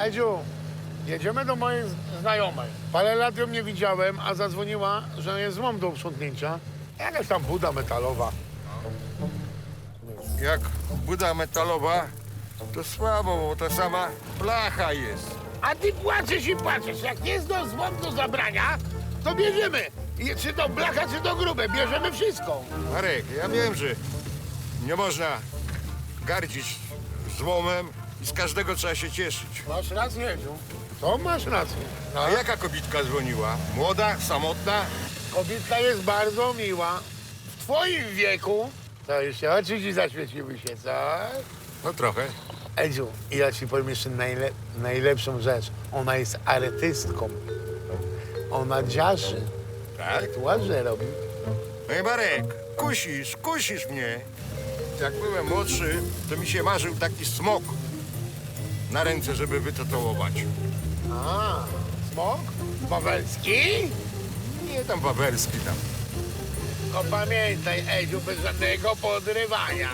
Edziu, jedziemy do mojej znajomej. Parę lat ją nie widziałem, a zadzwoniła, że jest złom do uprzątnięcia. Jakaś tam buda metalowa. Jak buda metalowa, to słabo, bo ta sama blacha jest. A ty płaczesz i płaczesz. Jak jest do złom do zabrania, to bierzemy. I Czy to blacha, czy to grube, bierzemy wszystko. Marek, ja wiem, że nie można gardzić złomem i z każdego trzeba się cieszyć. Masz rację, Edziu. To masz rację. No, A jaka kobitka dzwoniła? Młoda, samotna? Kobitka jest bardzo miła. W twoim wieku to już się oczy ci zaświeciły się, co? No trochę. Edziu, ja ci powiem jeszcze najle najlepszą rzecz. Ona jest artystką. Ona dziarzy. Tak? Tatuaże robi. No i Marek, kusisz, kusisz mnie. Jak byłem młodszy, to mi się marzył taki smok na ręce, żeby wytatuować. A, smok? Wawelski? Nie tam wawerski tam. Tylko pamiętaj, Edziu, bez żadnego podrywania.